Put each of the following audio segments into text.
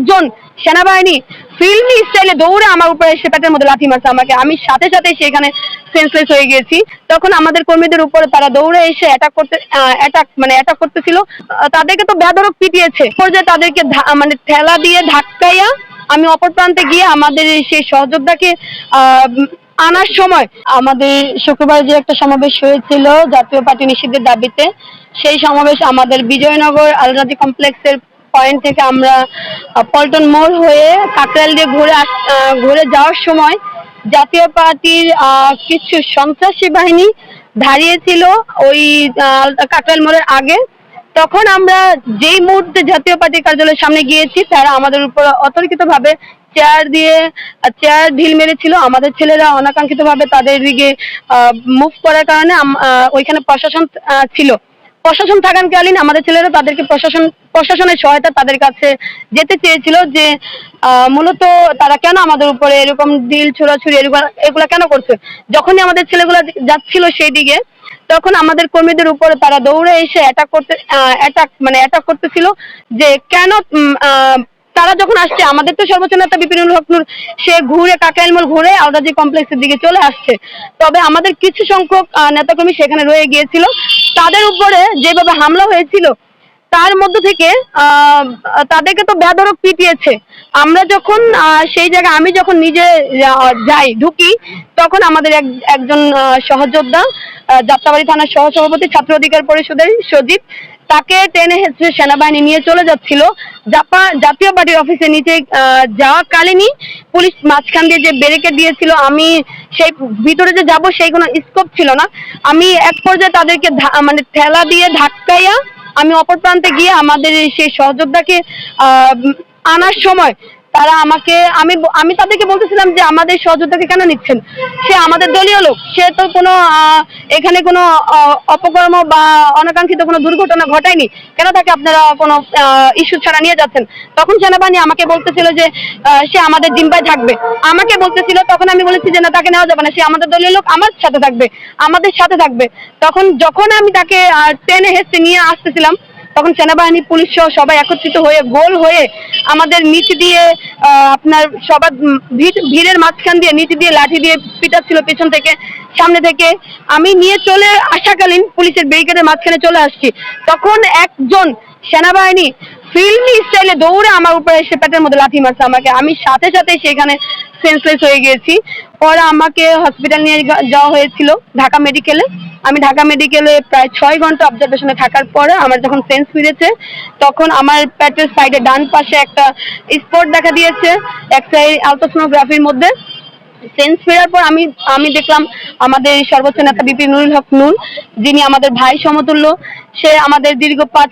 একজন সেনাবাহিনী ফিল্মি স্টাইলে দৌড়ে আমার উপরে এসে পেটের মধ্যে লাথি মারছে আমাকে। আমি সাথে সাথে সেখানে সেন্সলেস হয়ে গেছি। তখন আমাদের কর্মীদের উপরে তারা দৌড়ে এসে অ্যাটাক করতে অ্যাটাক মানে অ্যাটাক করতেছিল। তাদেরকে তো বেদরক পিটিয়েছে। পর্যায়ে তাদেরকে মানে ঠেলা দিয়ে ধাক্কাইয়া আমি অপর প্রান্তে গিয়ে আমাদের সেই সহযোদ্ধাকে আনার সময় আমাদের শুক্রবার যে একটা সমাবেশ হয়েছিল জাতীয় পার্টি নিষিদ্ধের দাবিতে, সেই সমাবেশ আমাদের বিজয়নগর আলরাজি কমপ্লেক্সের পয়েন্ট থেকে আমরা পল্টন মোড় হয়ে কাকরাইল দিয়ে ঘুরে ঘুরে যাওয়ার সময় জাতীয় পার্টির কিছু সন্ত্রাসী বাহিনী দাঁড়িয়েছিল ওই আহ, কাকরাইল মোড়ের আগে। তখন আমরা যেই মুহূর্তে জাতীয় পার্টির কার্যালয়ের সামনে গিয়েছি তারা আমাদের উপর অতর্কিত ভাবে চেয়ার দিয়ে চেয়ার ঢিল মেরেছিল। আমাদের ছেলেরা অনাকাঙ্ক্ষিত ভাবে তাদের দিকে মুভ করার কারণে ওইখানে প্রশাসন ছিল। প্রশাসন থাকাকালীন আমাদের ছেলেরা তাদেরকে প্রশাসন, প্রশাসনের সহায়তা তাদের কাছে যেতে চেয়েছিল যে মূলত তারা কেন আমাদের উপরে এরকম ঢিল ছোড়াছুড়ি এগুলা এগুলা কেন করছে? যখনই আমাদের ছেলেগুলা যাচ্ছিল সেই দিকে, তখন আমাদের কর্মীদের উপরে তারা দৌড়ে এসে অ্যাটাক করতে অ্যাটাক মানে অ্যাটাক করতেছিল যে কেন তারা যখন আসছে, আমাদের তো সর্বোচ্চ নেতা বিপিনুল হক নূর, সে ঘুরে কাকাইল মোড় ঘুরে আলদাজি কমপ্লেক্সের দিকে চলে আসছে। তবে আমাদের কিছু সংখ্যক নেতাকর্মী সেখানে রয়ে গিয়েছিল। তাদের উপরে যেভাবে হামলা হয়েছিল, তার মধ্যে থেকে তাদেরকে তো বেধরক পিটিয়েছে। আমরা যখন সেই জায়গায় আমি যখন নিজে যাই, ঢুকি, তখন আমাদের এক, একজন সহযোদ্ধা যাত্রাবাড়ি থানার সহসভাপতি, ছাত্র অধিকার পরিষদের সজীব তাকে টেনে হেঁচড়ে সেনাবাহিনী নিয়ে চলে যাচ্ছিল। জাতীয় পার্টির অফিসে নিচে যাওয়া যাওয়াকালীনই পুলিশ মাঝখান দিয়ে যে ব্যারিকেড দিয়েছিল, আমি সেই ভিতরে যে যাব সেই কোনো স্কোপ ছিল না। আমি এক পর্যায়ে তাদেরকে মানে ঠেলা দিয়ে ধাক্কাইয়া আমি অপর প্রান্তে গিয়ে আমাদের সেই সহযোদ্ধাকে আনার সময় তারা আমাকে, আমি আমি তাদেরকে বলতেছিলাম যে আমাদের সহযোগিতাকে কেন নিচ্ছেন? সে আমাদের দলীয় লোক। সে তো কোনো এখানে কোনো অপকর্ম বা অনাকাঙ্ক্ষিত কোনো দুর্ঘটনা ঘটায়নি। কেন তাকে আপনারা কোনো ইস্যু ছাড়া নিয়ে যাচ্ছেন? তখন সেনাবাহিনী আমাকে বলতেছিল যে সে আমাদের জিম্বায় থাকবে। আমাকে বলতেছিল, তখন আমি বলেছি যে, না, তাকে নেওয়া যাবে না। সে আমাদের দলীয় লোক, আমার সাথে থাকবে। আমাদের সাথে থাকবে। তখন যখন আমি তাকে টেনে হেসে নিয়ে আসতেছিলাম তখন সেনাবাহিনী, পুলিশ সহ সবাই একত্রিত হয়ে, গোল হয়ে আমাদের নিচ দিয়ে আপনার সবার ভিড়ের মাঝখান দিয়ে নিচ দিয়ে লাঠি দিয়ে পিটাচ্ছিল পেছন থেকে, সামনে থেকে। আমি নিয়ে চলে আসাকালীন পুলিশের ব্যারিকেডের মাঝখানে চলে আসছি। তখন একজন সেনাবাহিনী ফিল্মি স্টাইলে দৌড়ে আমার উপরে এসে পেটের মধ্যে লাঠি মারছে আমাকে। আমি সাথে সাথে সেখানে সেন্সলেস হয়ে গিয়েছি পরে আমাকে হসপিটাল নিয়ে যাওয়া হয়েছিল, ঢাকা মেডিকেলে আমি ঢাকা মেডিকেলে প্রায় ছয় ঘণ্টা অবজারভেশনে থাকার পরে আমার যখন সেন্স ফিরেছে, তখন আমার প্যাটের সাইডে ডান পাশে একটা স্পট দেখা দিয়েছে একটা আলট্রাসোনোগ্রাফির মধ্যে। সেন্স ফেরার পর আমি আমি দেখলাম আমাদের সর্বোচ্চ নেতা বিপি নুরুল হক নুর যিনি আমাদের ভাই সমতুল্য, সে আমাদের দীর্ঘ পাঁচ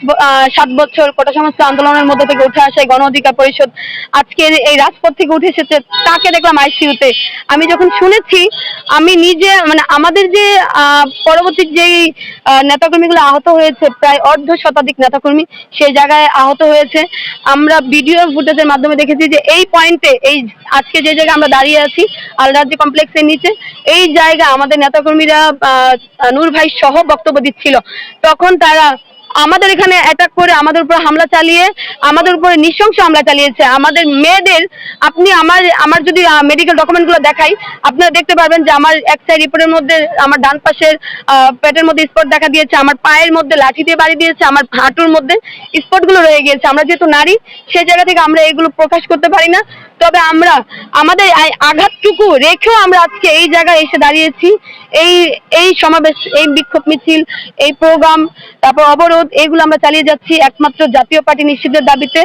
সাত বছর কোটা সমস্ত আন্দোলনের মধ্যে থেকে উঠে আসে গণ অধিকার পরিষদ আজকে এই রাজপথ থেকে উঠে এসেছে, তাকে দেখলাম আইসিইউতে আমি যখন শুনেছি, আমি নিজে মানে আমাদের যে পরবর্তী যেই নেতাকর্মীগুলো আহত হয়েছে, প্রায় অর্ধ শতাধিক নেতাকর্মী সেই জায়গায় আহত হয়েছে। আমরা ভিডিও ফুটেজের মাধ্যমে দেখেছি যে এই পয়েন্টে এই আজকে যে জায়গায় আমরা দাঁড়িয়ে আছি আলরাজি কমপ্লেক্সের নিচে, এই জায়গা আমাদের নেতাকর্মীরা নূর ভাই সহ বক্তব্য দিচ্ছিল। তখন তারা আমাদের এখানে অ্যাটাক করে আমাদের উপর হামলা চালিয়ে, আমাদের উপরে নৃশংস হামলা চালিয়েছে। আমাদের মেয়েদের, আপনি আমার আমার যদি মেডিকেল ডকুমেন্টগুলো দেখাই, আপনারা দেখতে পারবেন যে আমার এক সাইড রিপোর্টের মধ্যে, আমার ডান পাশের পেটের মধ্যে স্পট দেখা দিয়েছে, আমার পায়ের মধ্যে লাঠি দিয়ে বাড়ি দিয়েছে, আমার হাঁটুর মধ্যে স্পটগুলো রয়ে গিয়েছে। আমরা যেহেতু নারী সেই জায়গা থেকে আমরা এগুলো প্রকাশ করতে পারি না। তবে আমরা, আমাদের আঘাতটুকু রেখেও আমরা আজকে এই জায়গায় এসে দাঁড়িয়েছি। এই এই সমাবেশ, এই বিক্ষোভ মিছিল, এই প্রোগ্রাম, তারপর অবরোধ, এগুলো আমরা চালিয়ে যাচ্ছি একমাত্র জাতীয় পার্টি নিষিদ্ধের দাবিতে।